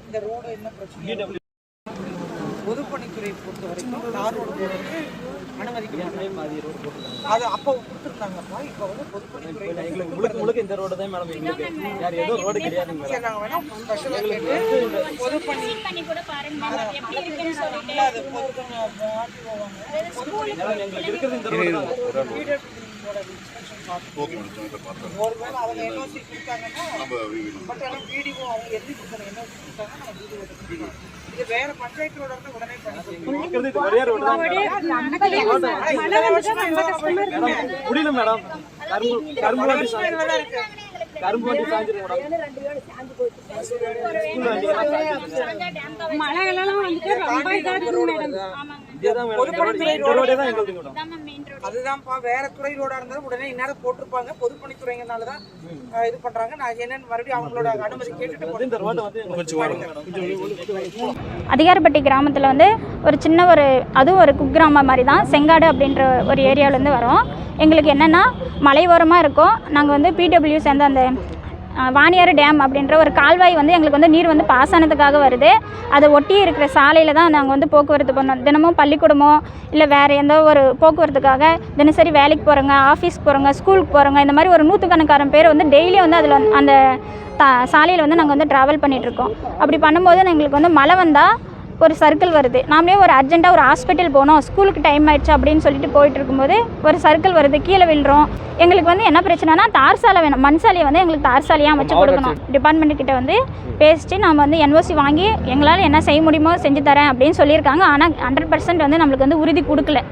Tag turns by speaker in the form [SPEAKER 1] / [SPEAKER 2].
[SPEAKER 1] இந்த என்ன பிரச்சனை பொதுப்பணித்துறை பொறுத்த வரைக்கும் தார் ரோடு போடுறது அனுமதிக்க அது அப்போ கொடுத்துருந்தாங்கப்பா இப்போ வந்து பொதுப்பணித்துறை
[SPEAKER 2] இந்த ரோடு தான் மேடம் எங்களுக்கு. வேற எதுவும் ரோடு கிடையாதுங்க மேடம். எங்களுக்கு இருக்கிறது இந்த ரோடு தான்.
[SPEAKER 1] பட் ஆனால் வீடியோ அவங்க எழுதி கொடுத்தாங்க? என்ஓசி கொடுத்தாங்கன்னா நம்ம வீடியோ எடுத்துக்கலாம். இது வேற இருந்தா உடனே
[SPEAKER 2] மேடம். முடியல கரும்பு கரும்பு வண்டி சாஞ்சு
[SPEAKER 1] இதுலதான் இருக்கு.
[SPEAKER 2] கரும்பு வண்டி சாஞ்சிருக்கு மேடம். ஸ்கூல் வண்டி. எல்லாம்
[SPEAKER 3] வந்துட்டு ரொம்ப இதா இருக்கு. மேடம்
[SPEAKER 1] அதுதான்ப்பா வேற துறை ரோடா இருந்தாலும் உடனே இந்நேரம் போட்டிருப்பாங்க. பொதுப்பணித்துறைங்கனால தான் இது பண்றாங்க. நான் என்னன்னு மறுபடியும் அவங்களோட அனுமதி கேட்டுட்டு
[SPEAKER 2] வந்து இந்த ரோட்டை வந்து கொஞ்சம்
[SPEAKER 4] அதிகாரப்பட்டி கிராமத்தில் வந்து ஒரு சின்ன ஒரு அதுவும் ஒரு குக்கிராமம் மாதிரி தான். செங்காடு அப்படின்ற ஒரு ஏரியாவிலேருந்து வரோம். எங்களுக்கு என்னென்னா மலை ஓரமாக இருக்கும். நாங்கள் வந்து பிடபிள்யூ சேர்ந்த அந்த வாணியாறு டேம் அப்படின்ற ஒரு கால்வாய் வந்து எங்களுக்கு வந்து நீர் வந்து பாசனத்துக்காக வருது. அதை ஒட்டி இருக்கிற சாலையில் தான் நாங்கள் வந்து போக்குவரத்து பண்ணோம். தினமும் பள்ளிக்கூடமோ இல்லை வேறு எந்த ஒரு போக்குவரத்துக்காக தினசரி வேலைக்கு போகிறவங்க ஆஃபீஸ்க்கு போகிறவங்க ஸ்கூலுக்கு போகிறவங்க இந்த மாதிரி ஒரு நூற்றுக்கணக்கான பேர் வந்து டெய்லியும் வந்து அதில் வந்து அந்த சாலையில் வந்து நாங்கள் வந்து ட்ராவல் பண்ணிகிட்ருக்கோம் அப்படி பண்ணும்போது எங்களுக்கு வந்து மழை வந்தால் ஒரு சர்க்கிள் வருது. நாமளே ஒரு அர்ஜென்ட்டாக ஒரு ஹாஸ்பிட்டல் போகணும் ஸ்கூலுக்கு டைம் ஆயிடுச்சு அப்படின்னு சொல்லிட்டு போயிட்டு இருக்கும்போது ஒரு சர்க்கிள் வருது. கீழே விழுறோம். எங்களுக்கு வந்து என்ன பிரச்சனைனா தார் சாலை வேணும். மண் சாலையை வந்து எங்களுக்கு தார் சாலையாக அமைச்சு கொடுக்கணும். டிபார்ட்மெண்ட் கிட்ட வந்து பேசிட்டு நாம் வந்து என்ஓசி வாங்கி எங்களால் என்ன செய்ய முடியுமோ செஞ்சு தரேன் அப்படின்னு சொல்லியிருக்காங்க. ஆனால் ஹண்ட்ரட் பர்சன்ட் வந்து நம்மளுக்கு வந்து உறுதி கொடுக்கல.